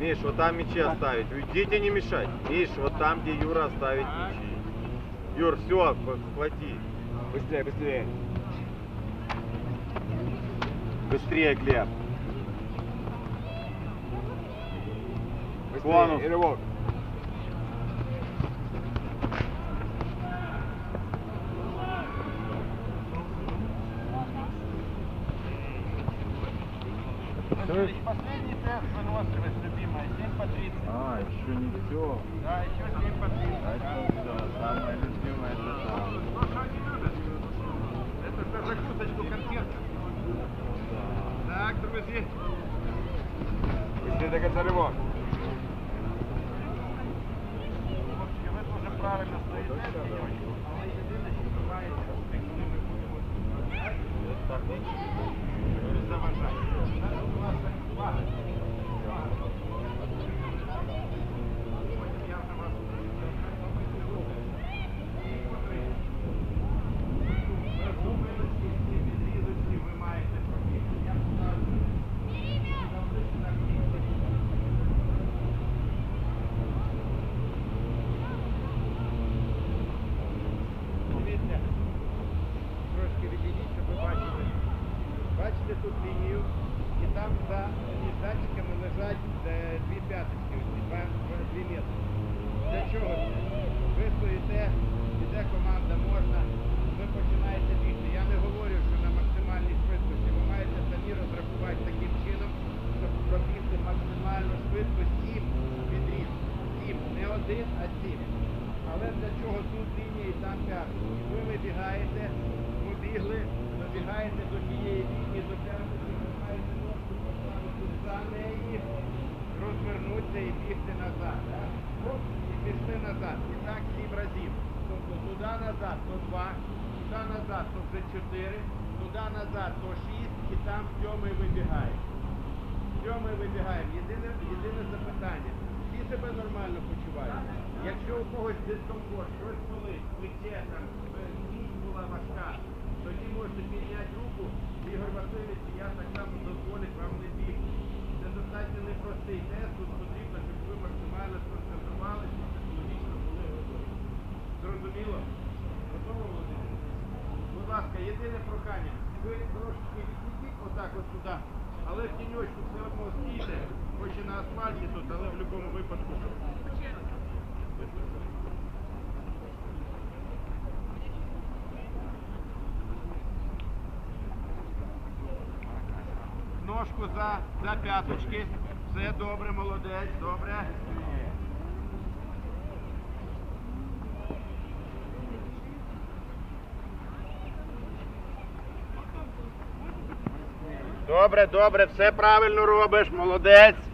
Миш, вот там мячи оставить. Уйдите, не мешать. Миш, вот там, где Юра оставить мячи. Юр, все, хвати. Быстрее, быстрее. Быстрее, Глеб. Быстрее. И рывок. Последний тест выносливость, а, еще не все. Да, еще с ним подписка. А это все, самое любимое это там. Ну, что они любят? Это за закруточку концерта. Да. Так, друзья. Если до конца рывок. Вы тоже правильно стоите. Так, заважать. Бачите тут лінію, і там за датчиками лежать е, дві п'яточки, дві метри. Для чого? Ви стоїте, іде команда, можна, ви починаєте бігти. Я не говорю, що на максимальній швидкості. Ви маєте самі розрахувати таким чином, щоб пробігти максимально швидко сім відріз. Сім, не один, а сім. Але для чого тут лінія і там п'яточки? Ви вибігаєте, побігли, добігаєте до тієї лінії, до п'яточки, ви маєте ножку поставити за неї, розвернутися і бігти назад. Оп, І пішли назад. І так сім разів. Тобто туди назад то два, туди назад то вже чотири, туди назад то шість, і там сьомий вибігає. Сьомий вибігаємо. Єдине, єдине запитання. Всі себе нормально почувають. Якщо у когось дискомфорт, щось болить, плече, там, І я так само дозволить вам не бігти. Це достатньо непростий тест, тут потрібно, щоб ви максимально сконцентрувалися і психологічно були готові. Зрозуміло? Готово, Володимир? Будь ласка, єдине прохання. Ви трошки відійдіть отак от сюди, але в тіньочку все одно стійте, хоч і на асфальті тут, але в будь-якому випадку. щоб- Ножку за, за п'яточки. Все добре, молодець, добре. Добре, добре, все правильно робиш, молодець.